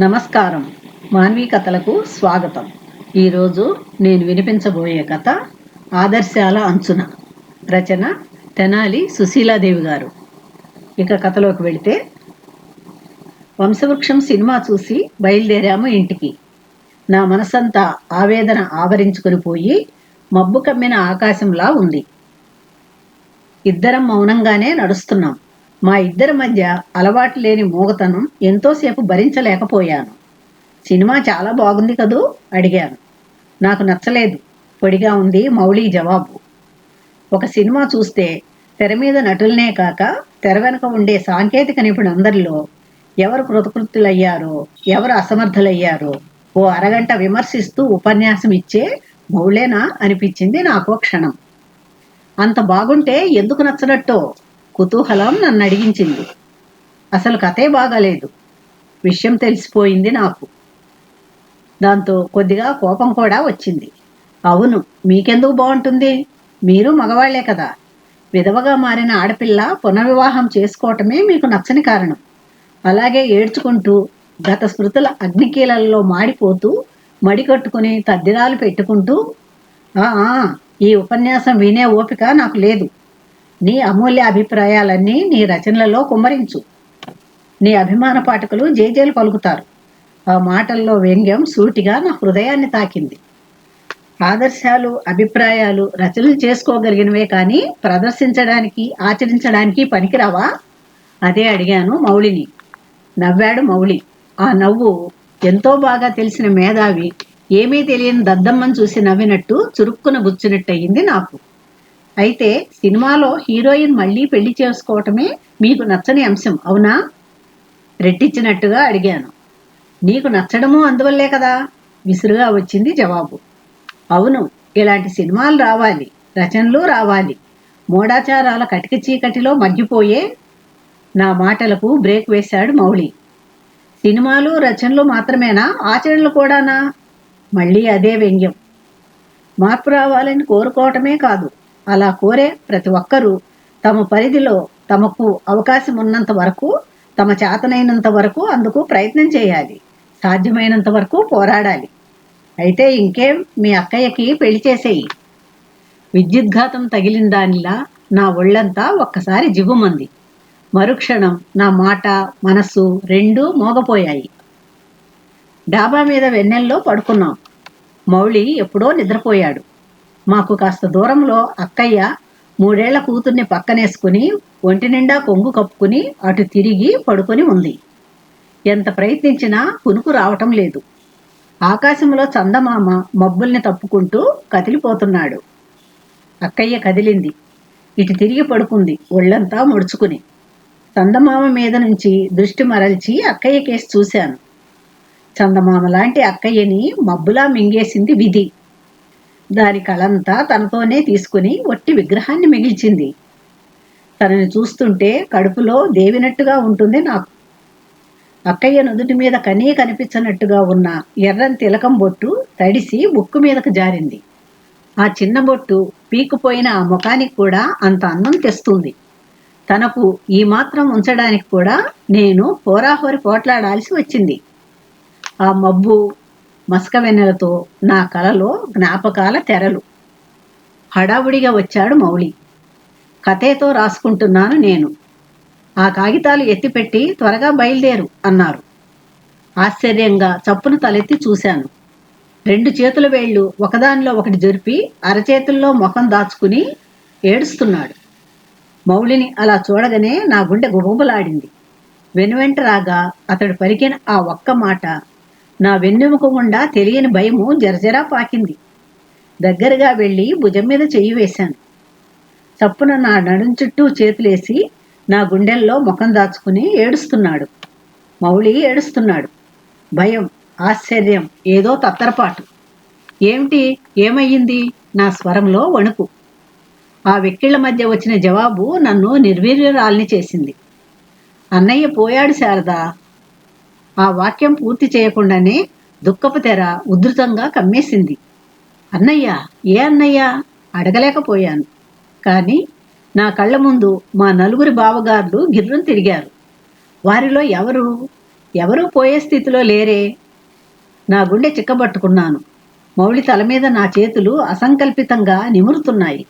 నమస్కారం. మాన్వీ కథలకు స్వాగతం. ఈరోజు నేను వినిపించబోయే కథ ఆదర్శాల అంచున. రచన తెనాలి సుశీలాదేవి గారు. ఇక కథలోకి వెళితే వంశవృక్షం సినిమా చూసి బయలుదేరాము ఇంటికి. నా మనసంతా ఆవేదన ఆవరించుకుని పోయి మబ్బు కమ్మిన ఆకాశంలా ఉంది. ఇద్దరం మౌనంగానే నడుస్తున్నాం. మా ఇద్దరి మధ్య అలవాటు లేని మూగతనం ఎంతోసేపు భరించలేకపోయాను. సినిమా చాలా బాగుంది కదూ? అడిగాను. నాకు నచ్చలేదు. పొడిగా ఉంది మౌళి జవాబు. ఒక సినిమా చూస్తే తెర మీద నటులనే కాక తెర వెనుక ఉండే సాంకేతిక నిపుణులందరిలో ఎవరు కృతకృత్యులయ్యారో ఎవరు అసమర్థులయ్యారో ఓ అరగంట విమర్శిస్తూ ఉపన్యాసం ఇచ్చే మౌళేనా అనిపించింది నాకో క్షణం. అంత బాగుంటే ఎందుకు నచ్చనట్టో కుతూహలం నన్ను అడిగించింది. అసలు కథే బాగాలేదు. విషయం తెలిసిపోయింది నాకు. దాంతో కొద్దిగా కోపం కూడా వచ్చింది. అవును మీకెందుకు బాగుంటుంది? మీరు మగవాళ్ళే కదా. విధవగా మారిన ఆడపిల్ల పునర్వివాహం చేసుకోవటమే మీకు నచ్చని కారణం. అలాగే ఏడ్చుకుంటూ గత స్మృతుల అగ్నికీలల్లో మాడిపోతూ మడికట్టుకుని తద్దిరాలు పెట్టుకుంటూ ఈ ఉపన్యాసం వినే ఓపిక నాకు లేదు. నీ అమూల్య అభిప్రాయాలన్నీ నీ రచనలలో కుమ్మరించు. నీ అభిమాన పాఠకులు జేజేలు పలుకుతారు. ఆ మాటల్లో వ్యంగ్యం సూటిగా నా హృదయాన్ని తాకింది. ఆదర్శాలు అభిప్రాయాలు రచనలు చేసుకోగలిగినవే కానీ ప్రదర్శించడానికి ఆచరించడానికి పనికిరావా? అదే అడిగాను మౌళిని. నవ్వాడు మౌళి. ఆ నవ్వు ఎంతో బాగా తెలిసిన మేధావి. ఏమీ తెలియని దద్దమ్మని చూసి నవ్వినట్టు చురుక్కున గుచ్చినట్టయింది నాకు. అయితే సినిమాలో హీరోయిన్ మళ్ళీ పెళ్ళి చేసుకోవటమే మీకు నచ్చని అంశం అవునా? రెట్టించినట్టుగా అడిగాను. నీకు నచ్చడము అందువల్లే కదా? విసురుగా వచ్చింది జవాబు. అవును ఇలాంటి సినిమాలు రావాలి రచనలు రావాలి. మూఢాచారాల కటిక చీకటిలో మగ్గిపోయే నా మాటలకు బ్రేక్ వేశాడు మౌళి. సినిమాలు రచనలు మాత్రమేనా? ఆచరణలు కూడానా? మళ్ళీ అదే వ్యంగ్యం. మార్పు రావాలని కోరుకోవటమే కాదు. అలా కోరే ప్రతి ఒక్కరూ తమ పరిధిలో తమకు అవకాశం ఉన్నంత వరకు తమ చేతనైనంత వరకు అందుకు ప్రయత్నం చేయాలి. సాధ్యమైనంత వరకు పోరాడాలి. అయితే ఇంకేం మీ అక్కయ్యకి పెళ్ళి చేసేయి. విద్యుద్ఘాతం తగిలిన దానిలా నా ఒళ్ళంతా ఒక్కసారి జిగుమంది మరుక్షణం నా మాట మనస్సు రెండూ మోగపోయాయి. డాబా మీద వెన్నెల్లో పడుకున్నాం. మౌళి ఎప్పుడో నిద్రపోయాడు. మాకు కాస్త దూరంలో అక్కయ్య మూడేళ్ళ కూతుర్ని పక్కనేసుకుని ఒంటి నిండా కొంగు కప్పుకుని అటు తిరిగి పడుకొని ఉంది. ఎంత ప్రయత్నించినా కునుకు రావటం లేదు. ఆకాశంలో చందమామ మబ్బుల్ని తప్పుకుంటూ కదిలిపోతున్నాడు. అక్కయ్య కదిలింది. ఇటు తిరిగి పడుకుంది ఒళ్ళంతా ముడుచుకుని. చందమామ మీద నుంచి దృష్టి మరల్చి అక్కయ్య కేసి చూశాను. చందమామ లాంటి అక్కయ్యని మబ్బులా మింగేసింది విధి. దాని కళంతా తనతోనే తీసుకుని ఒట్టి విగ్రహాన్ని మిగిల్చింది. తనని చూస్తుంటే కడుపులో దేవినట్టుగా ఉంటుంది నాకు అక్కయ్య నుదుటి మీద కనీ కనిపించనట్టుగా ఉన్న ఎర్రని తిలకం బొట్టు తడిసి ముక్కు మీదకు జారింది. ఆ చిన్న బొట్టు పీకుపోయిన ఆ ముఖానికి కూడా అంత అన్నం తెస్తుంది. తనకు ఈ మాత్రం ఉంచడానికి కూడా నేను హోరాహోరి పోట్లాడాల్సి వచ్చింది. ఆ మబ్బు మసక వెన్నెలతో నా కలలో జ్ఞాపకాల తెరలు. హడావుడిగా వచ్చాడు మౌళి. కథేతో రాసుకుంటున్నాను నేను. ఆ కాగితాలు ఎత్తిపెట్టి త్వరగా బయలుదేరు అన్నారు. ఆశ్చర్యంగా చప్పున తలెత్తి చూశాను. రెండు చేతుల వేళ్ళు ఒకదానిలో ఒకటి జరిపి అరచేతుల్లో ముఖం దాచుకుని ఏడుస్తున్నాడు. మౌళిని అలా చూడగానే నా గుండె గుబులాడింది వెనువెంట రాగా అతడు పలికిన ఆ ఒక్క మాట నా వెన్నెముక గుండా తెలియని భయము జరజరా పాకింది. దగ్గరగా వెళ్ళి భుజం మీద చెయ్యి వేశాను. చప్పున నా నడుం చుట్టూ చేతులేసి నా గుండెల్లో ముఖం దాచుకుని ఏడుస్తున్నాడు. మౌళి ఏడుస్తున్నాడు. భయం ఆశ్చర్యం ఏదో తత్తరపాటు. ఏమిటి? ఏమయ్యింది? నా స్వరంలో వణుకు. ఆ వెక్కిళ్ళ మధ్య వచ్చిన జవాబు నన్ను నిర్వీర్యురాల్ని చేసింది. అన్నయ్య పోయాడు శారదా. ఆ వాక్యం పూర్తి చేయకుండానే దుఃఖపు తెర ఉధృతంగా కమ్మేసింది. అన్నయ్య ఏ అన్నయ్య? అడగలేకపోయాను. కానీ నా కళ్ళ ముందు మా నలుగురి బావగారులు గిర్రం తిరిగారు. వారిలో ఎవరు? ఎవరూ పోయే స్థితిలో లేరే? నా గుండె చిక్కబట్టుకున్నాను. మౌళి తల మీద నా చేతులు అసంకల్పితంగా నిమురుతున్నాయి.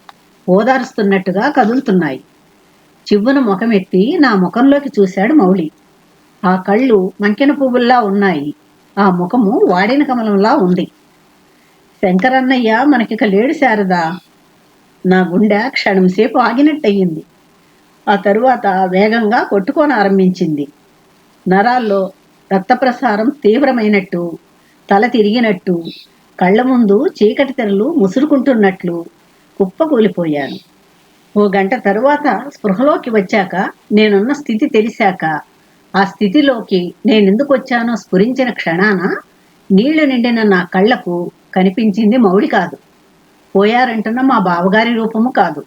ఓదారుస్తున్నట్టుగా కదులుతున్నాయి. చివ్వున ముఖమెత్తి నా ముఖంలోకి చూశాడు మౌళి. ఆ కళ్ళు మంకెన పువ్వుల్లా ఉన్నాయి. ఆ ముఖము వాడిన కమలంలా ఉంది. శంకరన్నయ్య మనకిక లేడు శారదా. నా గుండె క్షణంసేపు ఆగినట్టయింది. ఆ తరువాత వేగంగా కొట్టుకోనారంభించింది నరాల్లో రక్తప్రసారం తీవ్రమైనట్టు తల తిరిగినట్టు కళ్ళ ముందు చీకటి తెరలు ముసురుకుంటున్నట్లు కుప్పకూలిపోయాను. ఓ గంట తరువాత స్పృహలోకి వచ్చాక నేనున్న స్థితి తెలిసాక ఆ స్థితిలోకి నేనెందుకు వచ్చానో స్ఫురించిన క్షణాన నీళ్ళు నిండిన నా కళ్ళకు కనిపించింది మౌడి కాదు. పోయారంటున్న మా బావగారి రూపము కాదు.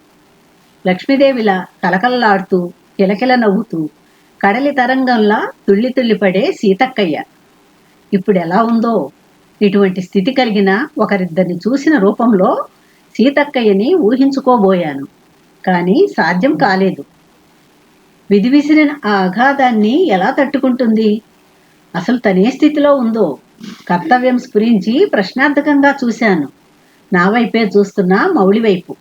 లక్ష్మీదేవిలా కలకలలాడుతూ కిలకిల నవ్వుతూ కడలి తరంగంలా తుళ్ళి తుళ్ళిపడే సీతక్కయ్య. ఇప్పుడు ఎలా ఉందో? ఇటువంటి స్థితి కలిగిన ఒకరిద్దరిని చూసిన రూపంలో సీతక్కయ్యని ఊహించుకోబోయాను. కానీ సాధ్యం కాలేదు. విధి విసిరిన ఆ అఘాధాన్ని ఎలా తట్టుకుంటుంది? అసలు తనే స్థితిలో ఉందో? కర్తవ్యం స్ఫురించి ప్రశ్నార్థకంగా చూశాను. నా వైపే చూస్తున్న మౌళి వైపు.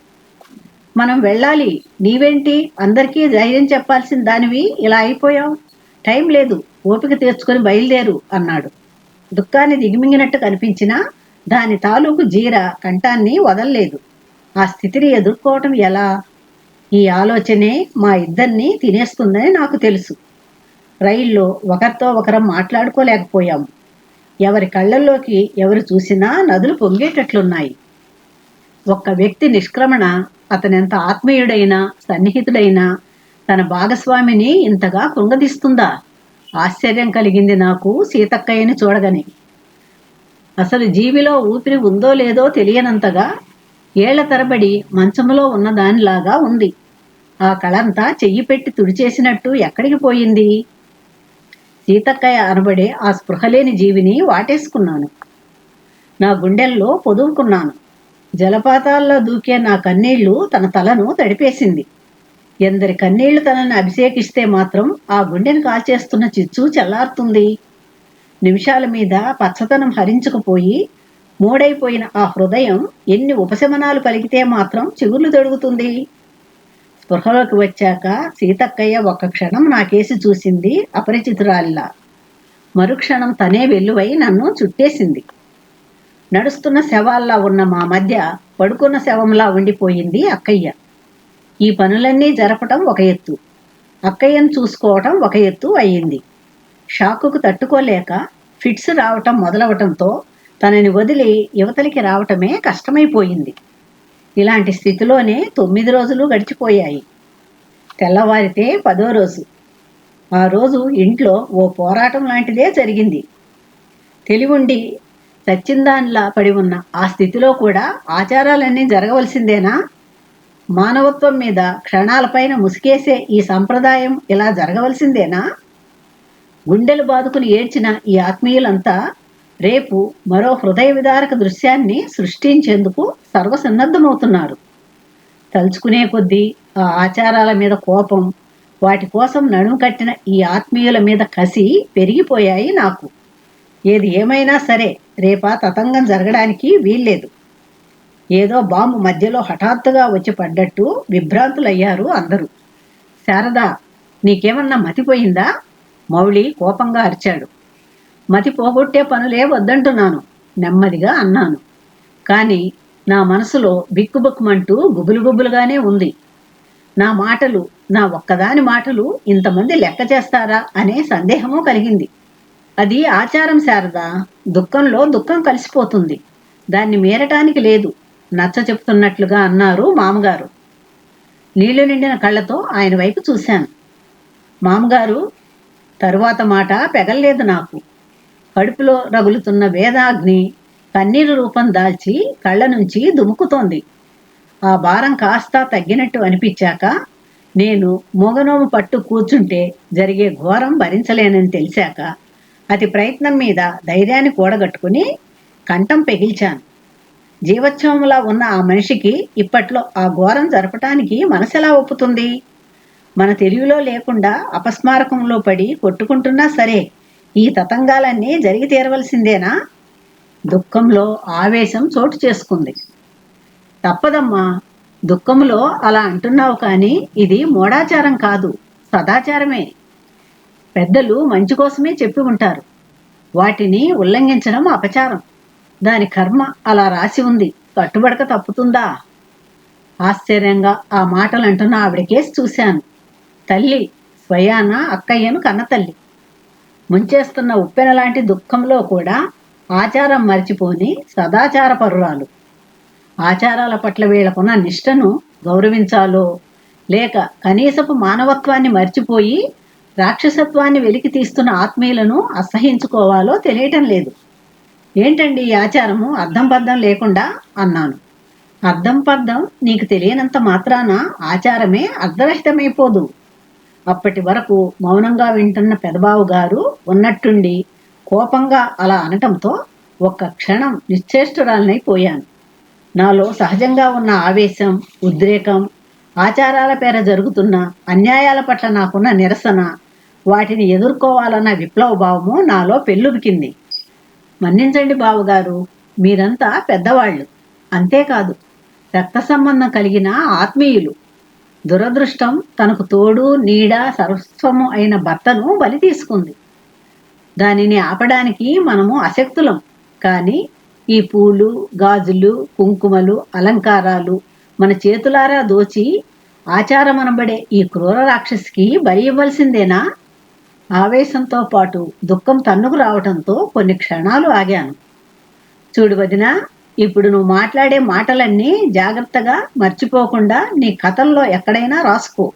మనం వెళ్ళాలి. నీవేంటి? అందరికీ ధైర్యం చెప్పాల్సిన దానివి ఇలా అయిపోయావు? టైం లేదు. ఓపిక తీర్చుకొని బయలుదేరు అన్నాడు. దుఃఖాన్ని దిగిమింగినట్టు కనిపించినా దాని తాలూకు జీర కంఠాన్ని వదల్లేదు. ఆ స్థితిని ఎదుర్కోవటం ఎలా? ఈ ఆలోచనే మా ఇద్దరిని తినేస్తుందని నాకు తెలుసు. రైల్లో ఒకరితో ఒకరం మాట్లాడుకోలేకపోయాము. ఎవరి కళ్ళల్లోకి ఎవరు చూసినా నదులు పొంగేటట్లున్నాయి. ఒక్క వ్యక్తి నిష్క్రమణ అతనెంత ఆత్మీయుడైనా సన్నిహితుడైనా తన భాగస్వామిని ఇంతగా కుంగదీస్తుందా? ఆశ్చర్యం కలిగింది నాకు సీతక్కయ్యని చూడగని. అసలు జీవిలో ఊపిరి ఉందో లేదో తెలియనంతగా ఏళ్ళ తరబడి మంచములో ఉన్నదానిలాగా ఉంది. ఆ కళంతా చెయ్యి పెట్టి తుడిచేసినట్టు ఎక్కడికి పోయింది? సీతక్కయ్య అనబడే ఆ స్పృహలేని జీవిని వాటేసుకున్నాను. నా గుండెల్లో పొదువుకున్నాను. జలపాతాల్లో దూకే నా కన్నీళ్ళు తన తలను తడిపేసింది. ఎందరి కన్నీళ్ళు తనని అభిషేకిస్తే మాత్రం ఆ గుండెను కాల్చేస్తున్న చిచ్చు చల్లారుతుంది. నిమిషాల మీద పచ్చతనం హరించుకుపోయి మూడైపోయిన ఆ హృదయం ఎన్ని ఉపశమనాలు పలికితే మాత్రం చిగుర్లు తొడుగుతుంది. స్పృహలోకి వచ్చాక సీతక్కయ్య ఒక క్షణం నాకేసి చూసింది అపరిచితురాలిలా. మరుక్షణం తనే వెల్లువై నన్ను చుట్టేసింది. నడుస్తున్న శవాల్లా ఉన్న మా మధ్య పడుకున్న శవంలా ఉండిపోయింది అక్కయ్య. ఈ పనులన్నీ జరపటం ఒక ఎత్తు. అక్కయ్యను చూసుకోవటం ఒక ఎత్తు అయ్యింది షాకుకు తట్టుకోలేక ఫిట్స్ రావటం మొదలవటంతో తనని వదిలి యువతలికి రావటమే కష్టమైపోయింది. ఇలాంటి స్థితిలోనే తొమ్మిది రోజులు గడిచిపోయాయి. తెల్లవారితే పదో రోజు. ఆ రోజు ఇంట్లో ఓ పోరాటం లాంటిదే జరిగింది. తెలివుండి సచ్చిందానిలా పడి ఉన్న ఆ స్థితిలో కూడా ఆచారాలన్నీ జరగవలసిందేనా? మానవత్వం మీద క్షణాలపైన ముసికేసే ఈ సంప్రదాయం ఇలా జరగవలసిందేనా? గుండెలు బాదుకుని ఏడ్చిన ఈ ఆత్మీయులంతా రేపు మరో హృదయ విదారక దృశ్యాన్ని సృష్టించేందుకు సర్వసన్నద్ధమవుతున్నారు. తలుచుకునే కొద్దీ ఆ ఆచారాల మీద కోపం వాటి కోసం నడుము కట్టిన ఈ ఆత్మీయుల మీద కసి పెరిగిపోయాయి నాకు. ఏది ఏమైనా సరే రేపా తతంగం జరగడానికి వీల్లేదు. ఏదో బాంబు మధ్యలో హఠాత్తుగా వచ్చి పడ్డట్టు విభ్రాంతులయ్యారు అందరూ. శారదా నీకేమన్నా మతిపోయిందా? మౌళి కోపంగా అరిచాడు. మతి పోగొట్టే పనులే వద్దంటున్నాను. నెమ్మదిగా అన్నాను. కానీ నా మనసులో బిక్కుబుక్కుమంటూ గుబులు గుబులుగానే ఉంది. నా మాటలు నా ఒక్కదాని మాటలు ఇంతమంది లెక్క చేస్తారా అనే సందేహము కలిగింది. అది ఆచారం శారదా దుఃఖంలో దుఃఖం కలిసిపోతుంది. దాన్ని మీరటానికి లేదు నచ్చ చెప్తున్నట్లుగా అన్నారు మామగారు. నీళ్ళు నిండిన కళ్ళతో ఆయన వైపు చూశాను. మామగారు తరువాత మాట పెగల్లేదు నాకు. కడుపులో రగులుతున్న వేదాగ్ని కన్నీరు రూపం దాల్చి కళ్ళ నుంచి దుముకుతోంది. ఆ భారం కాస్త తగ్గినట్టు అనిపించాక నేను మూగనోము పట్టు కూర్చుంటే జరిగే ఘోరం భరించలేనని తెలిసాక అతి ప్రయత్నం మీద ధైర్యాన్ని కూడగట్టుకుని కంఠం పెగిల్చాను. జీవోత్సవంలా ఉన్న ఆ మనిషికి ఇప్పట్లో ఆ ఘోరం జరపటానికి మనసెలా ఒప్పుతుంది? మన తెలివిలో లేకుండా అపస్మారకంలో పడి కొట్టుకుంటున్నా సరే ఈ తతంగాలన్నీ జరిగి తీరవలసిందేనా? దుఃఖంలో ఆవేశం చోటు చేసుకుంది. తప్పదమ్మా దుఃఖంలో అలా అంటున్నావు కానీ ఇది మూఢాచారం కాదు సదాచారమే. పెద్దలు మంచి కోసమే చెప్పి ఉంటారు. వాటిని ఉల్లంఘించడం అపచారం. దాని కర్మ అలా రాసి ఉంది. కట్టుబడక తప్పుతుందా? ఆశ్చర్యంగా ఆ మాటలు అంటున్న ఆవిడకేసి చూశాను. తల్లి స్వయాన అక్కయ్యను కన్నతల్లి. ముంచేస్తున్న ఉప్పెన లాంటి దుఃఖంలో కూడా ఆచారం మర్చిపోని సదాచార పరురాలు. ఆచారాల పట్ల వీళ్ళకున్న నిష్టను గౌరవించాలో లేక కనీసపు మానవత్వాన్ని మర్చిపోయి రాక్షసత్వాన్ని వెలికి తీస్తున్న ఆత్మీయులను అసహించుకోవాలో తెలియటం లేదు. ఏంటండి ఈ ఆచారము? అర్థం పర్థం లేకుండా అన్నాను. అర్థం పర్థం నీకు తెలియనంత మాత్రాన ఆచారమే అర్ధరహితమైపోదు అప్పటి వరకు మౌనంగా వింటున్న పెదబావు గారు ఉన్నట్టుండి కోపంగా అలా అనటంతో ఒక్క క్షణం నిశ్చేష్టురాలనైపోయాను నాలో సహజంగా ఉన్న ఆవేశం ఉద్రేకం ఆచారాల పేర జరుగుతున్న అన్యాయాల పట్ల నాకున్న నిరసన వాటిని ఎదుర్కోవాలన్న విప్లవ భావము నాలో పెళ్ళుబికింది మన్నించండి బావగారు మీరంతా పెద్దవాళ్ళు. అంతేకాదు రక్త సంబంధం కలిగిన ఆత్మీయులు. దురదృష్టం తనకు తోడు నీడ సర్వస్వము అయిన భర్తను బలి తీసుకుంది. దానిని ఆపడానికి మనము అశక్తులం. కానీ ఈ పూలు గాజులు కుంకుమలు అలంకారాలు మన చేతులారా దోచి ఆచారమనబడే ఈ క్రూర రాక్షసికి బలి ఇవ్వాల్సిందేనా? ఆవేశంతో పాటు దుఃఖం తన్నుకు రావటంతో కొన్ని క్షణాలు ఆగాను. చూడు వదినా ఇప్పుడు నువ్వు మాట్లాడే మాటలన్నీ జాగ్రత్తగా మర్చిపోకుండా నీ కథల్లో ఎక్కడైనా రాసుకో.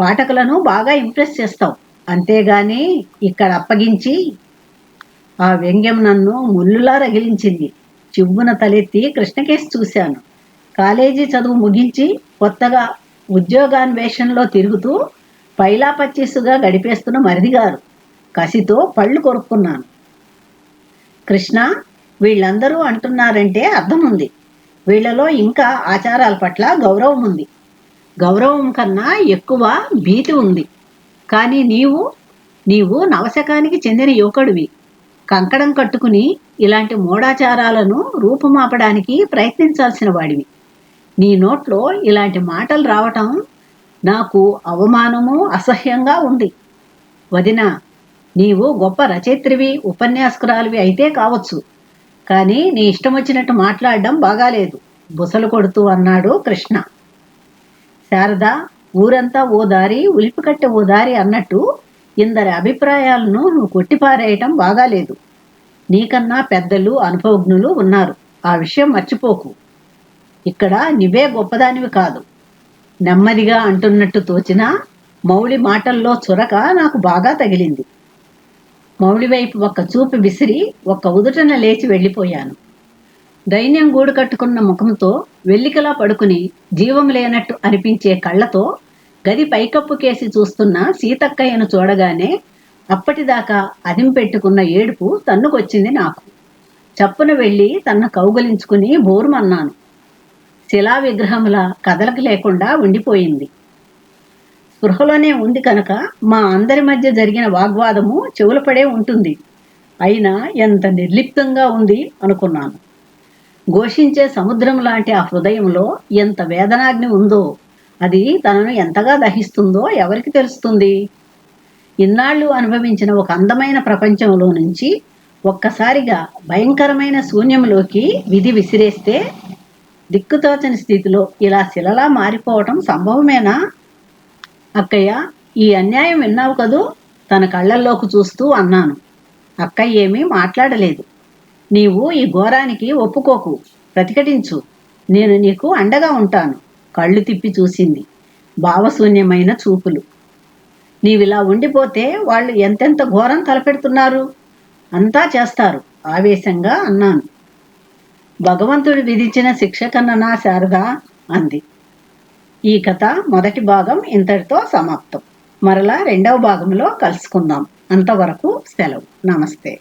పాఠకులను బాగా ఇంప్రెస్ చేస్తావు. అంతేగాని ఇక్కడ అప్పగించి ఆ వ్యంగ్యం నన్ను ముల్లులా రగిలించింది. చివ్వున తలెత్తి కృష్ణకేసి చూశాను. కాలేజీ చదువు ముగించి కొత్తగా ఉద్యోగాన్వేషణలో తిరుగుతూ పైలాపచ్చీసుగా గడిపేస్తున్న మరిది గారు కసితో పళ్ళు కొరుక్కున్నాను. కృష్ణ వీళ్ళందరూ అంటున్నారంటే అర్థం ఉంది వీళ్ళలో ఇంకా ఆచారాల పట్ల గౌరవం ఉంది. గౌరవం కన్నా ఎక్కువ భీతి ఉంది. కానీ నీవు నీవు నవశకానికి చెందిన యువకుడివి. కంకణం కట్టుకుని ఇలాంటి మూఢాచారాలను రూపుమాపడానికి ప్రయత్నించాల్సిన వాడివి. నీ నోట్లో ఇలాంటి మాటలు రావటం నాకు అవమానము అసహ్యంగా ఉంది. వదిన నీవు గొప్ప రచయిత్రివి ఉపన్యాసకురాలివి అయితే కావచ్చు. కానీ నీ ఇష్టం వచ్చినట్టు మాట్లాడడం బాగాలేదు. బుసలు కొడుతూ అన్నాడు కృష్ణ. శారద ఊరంతా ఓ దారి ఉలిపికట్టె ఓ దారి అన్నట్టు ఇందరి అభిప్రాయాలను నువ్వు కొట్టిపారేయటం బాగాలేదు. నీకన్నా పెద్దలు అనుభవజ్ఞులు ఉన్నారు. ఆ విషయం మర్చిపోకు. ఇక్కడ నువ్వే గొప్పదానివి కాదు. నెమ్మదిగా అంటున్నట్టు తోచిన మౌళి మాటల్లో చురక నాకు బాగా తగిలింది. మౌళి వైపు ఒక్క చూపు విసిరి ఒక్క ఉదుటన లేచి వెళ్ళిపోయాను. దైన్యం గూడు కట్టుకున్న ముఖంతో వెల్లికలా పడుకుని జీవం లేనట్టు అనిపించే కళ్ళతో గది పైకప్పు కేసి చూస్తున్న సీతక్కయ్యను చూడగానే అప్పటిదాకా అదిం పెట్టుకున్న ఏడుపు తన్నుకొచ్చింది నాకు. చప్పున వెళ్ళి తన్ను కౌగలించుకుని బోరుమన్నాను. శిలా విగ్రహముల కదలక లేకుండా ఉండిపోయింది. స్పృహలోనే ఉంది కనుక మా అందరి మధ్య జరిగిన వాగ్వాదము చెవులపడే ఉంటుంది. అయినా ఎంత నిర్లిప్తంగా ఉంది అనుకున్నాను. ఘోషించే సముద్రం లాంటి ఆ హృదయంలో ఎంత వేదనాగ్ని ఉందో అది తనను ఎంతగా దహిస్తుందో ఎవరికి తెలుస్తుంది? ఇన్నాళ్ళు అనుభవించిన ఒక అందమైన ప్రపంచంలో నుంచి ఒక్కసారిగా భయంకరమైన శూన్యంలోకి విధి విసిరేస్తే దిక్కుతోచని స్థితిలో ఇలా శిలలా మారిపోవటం సంభవమేనా? అక్కయ్య ఈ అన్యాయం విన్నావు కదూ? తన కళ్ళల్లోకి చూస్తూ అన్నాను. అక్కయ్య ఏమీ మాట్లాడలేదు. నీవు ఈ ఘోరానికి ఒప్పుకోకు ప్రతిఘటించు. నేను నీకు అండగా ఉంటాను కళ్ళు తిప్పి చూసింది భావశూన్యమైన చూపులు. నీవిలా ఉండిపోతే వాళ్ళు ఎంతెంత ఘోరం తలపెడుతున్నారు? అంతా చేస్తారు ఆవేశంగా అన్నాను. భగవంతుడు విధించిన శిక్ష కన్ననా శారదా అంది. ఈ కథ మొదటి భాగం ఇంతటితో సమాప్తం. మరలా రెండవ భాగంలో కలుసుకుందాం. అంతవరకు సెలవు. నమస్తే.